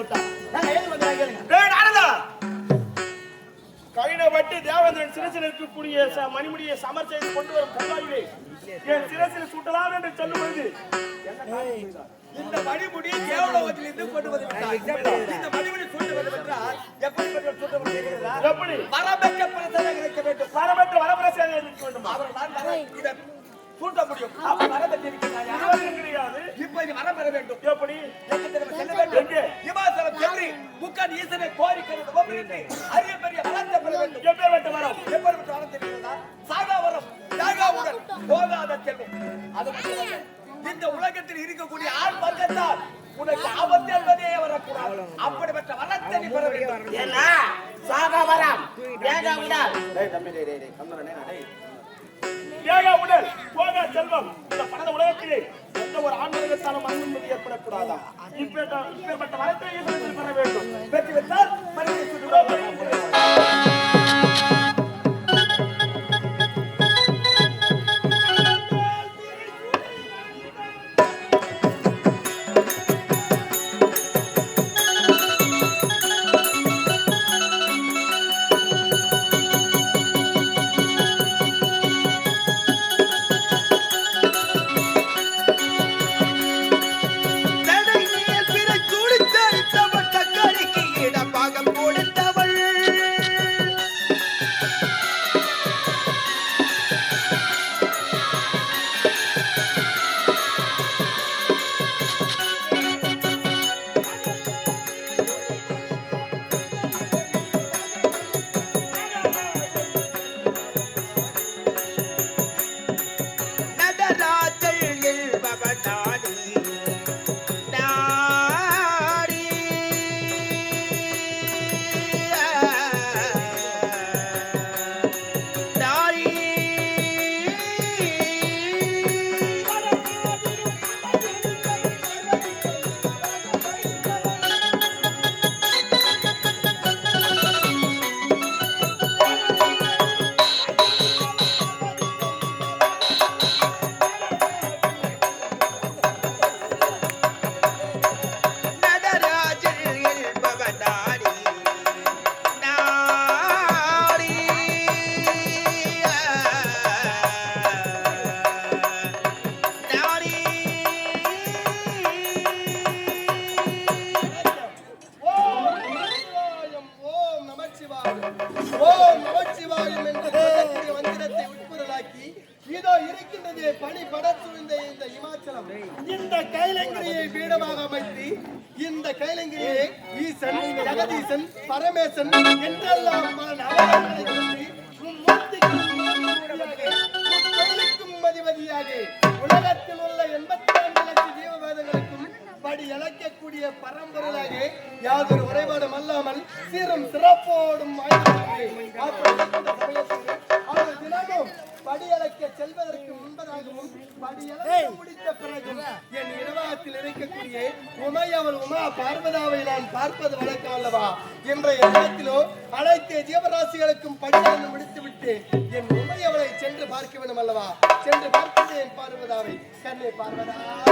விட்டான் நாங்க ஏது வந்து கேளுங்க. டேய் நாரதா கையில வட்டி தேவேந்திரன் சிரசில் இருக்கக்கூடிய ச- மணிமுடியை சமர் செய்து கொண்டு வரும் பொருளாகவே என் சிரசில் சுட்டலாம் என்று சொல்லும் பொழுது இந்த மணிமுடி கொண்டு வந்து விட்டார். இந்த மணிமுடி எப்படி பிரசனை கிடைக்க வேண்டும். வேண்டுமா அவர் தான் இதை முடியும். டேய் தம்பி டேய் டேய் டேய் டேய் ஏக உடல் போக செல்வம். இந்த பணத உலகத்திலே எந்த ஒரு ஆண்மனிதத்தாலும் அனுமதி ஏற்படக்கூடாதா? இப்பேற்பட்ட வரத்தை பெற வேண்டும். வெற்றி பெற்றால் மனித இந்த கைலங்கிரியை பீடமாக அமைத்து இந்த கைலங்கிரியை ஈசன் ஜெகதீசன் பரமேசன் என்றெல்லாம் பல நவரங்களை சொல்லி அதிபதியாக உலகத்தில் உள்ள எண்பத்தி ஐந்து லட்சம் ஜீவவேதங்களுக்கும் படி இழக்கக்கூடிய பரம்பொருளாக யாதொரு உறைபாடும் அல்லாமல் சீரும் சிறப்போடும் படி அப்படிப்பட்ட செல்வதற்கு முன்பதாகவும் படி இழக்க உமையவள் உமா பார்வதாவை நான் பார்ப்பது வழக்கம் அல்லவா? என்ற எண்ணத்திலும் அனைத்து ஜீவராசிகளுக்கும் பணியாளர் முடித்துவிட்டு என் உமையவளை சென்று பார்க்க வேண்டும் அல்லவா சென்று பார்ப்பது என் பார்வதாவை. கண்ணே பார்வதா.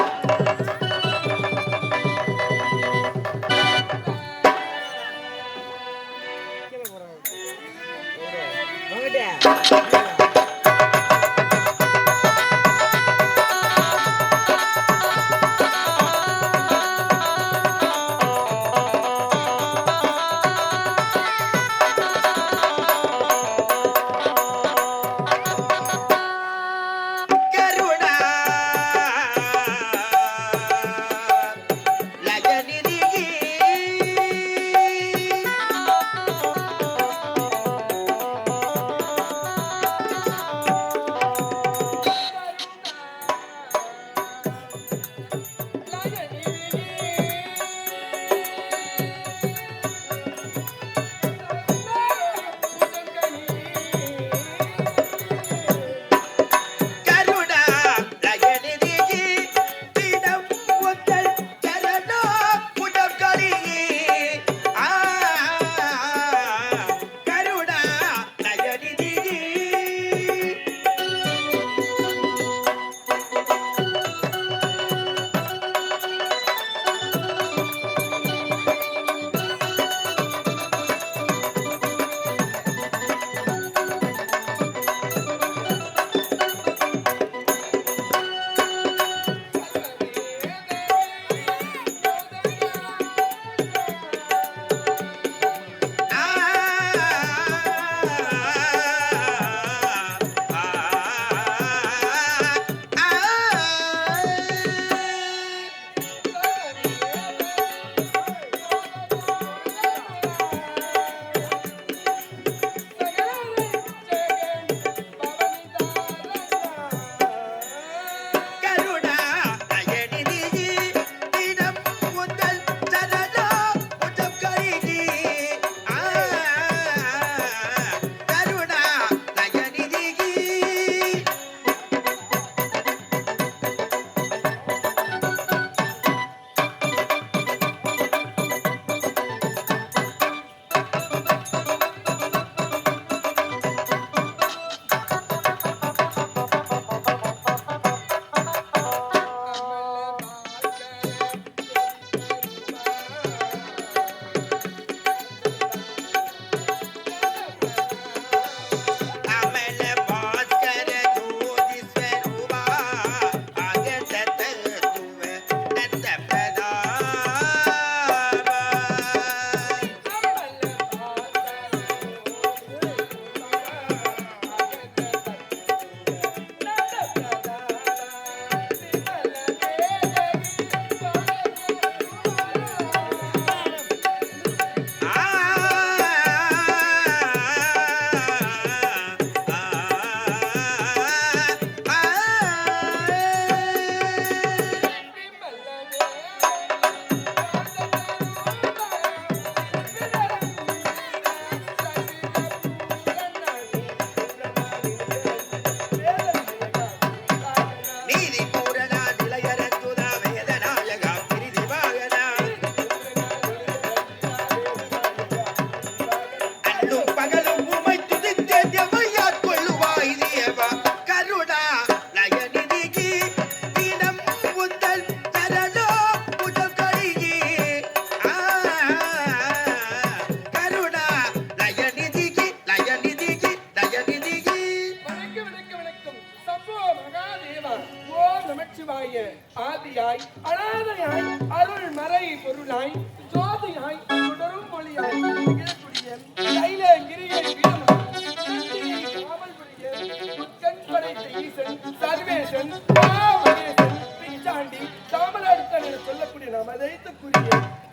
தாண்டி தாமலாடுத்தான் என சொல்லக்கூடிய நாம்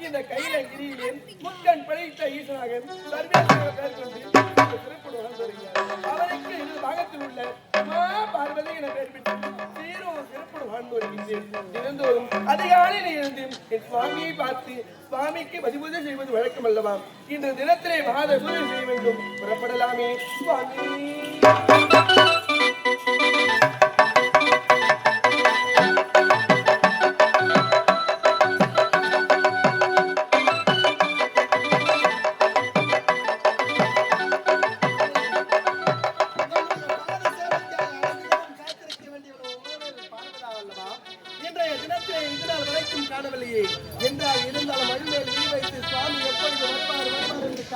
இந்த கைலங்கிரியிலே முக்கண் படைத்த ஈசனாக சர்வேசன பெயர் கொண்டு இந்த சிறப்பு அவருக்கு இது பாகத்தில் உள்ள பார்வதி என பெயர் பெற்று சீரும் வாழ்ந்து வருகின்றேன் அதிகாலையில் இருந்து என் சுவாமியை பார்த்து சுவாமிக்கு பதிபூஜை செய்வது வழக்கம் அல்லவா இன்று தினத்திலே மாத பூஜை செய்ய வேண்டும் புறப்படலாமே சுவாமி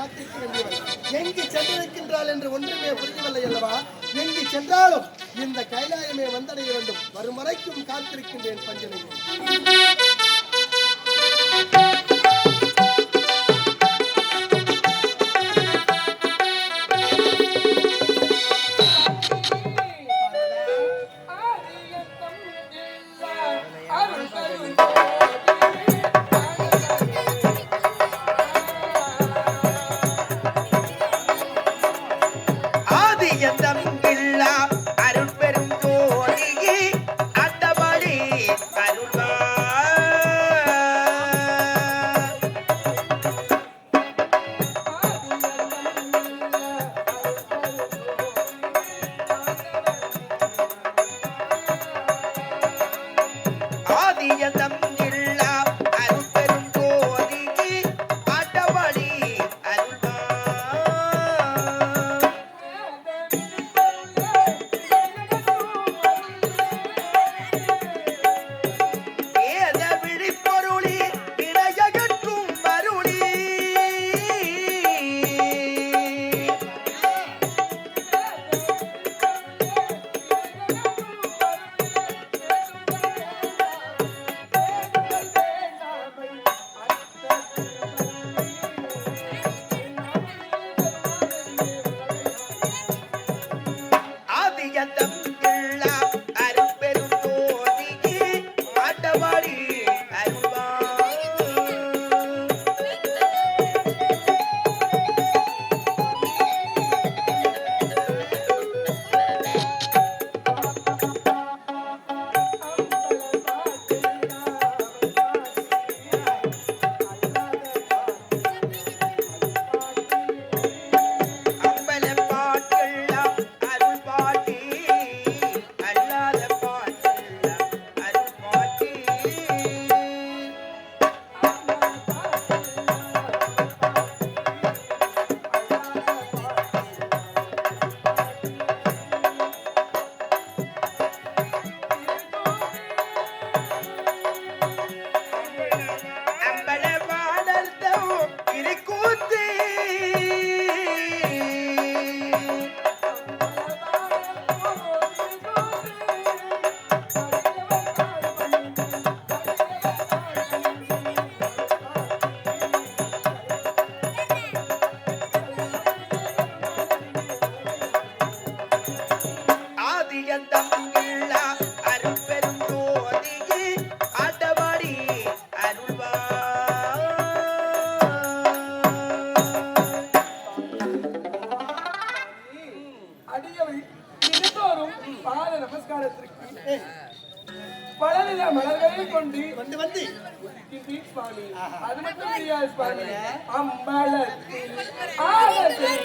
காத்திருக்க வேண்டியவள் எங்கு சென்றிருக்கின்றாள் என்று ஒன்றுமே புரியவில்லை அல்லவா? எங்கு சென்றாலும் இந்த கைலாயமே வந்தடைய வேண்டும். வரும் வரைக்கும் காத்திருக்கின்றேன் பஞ்சனையும் வந்து வந்து. சுவாமி அது மட்டும் தெரியாது சுவாமி அம்பலத்தில் செய்த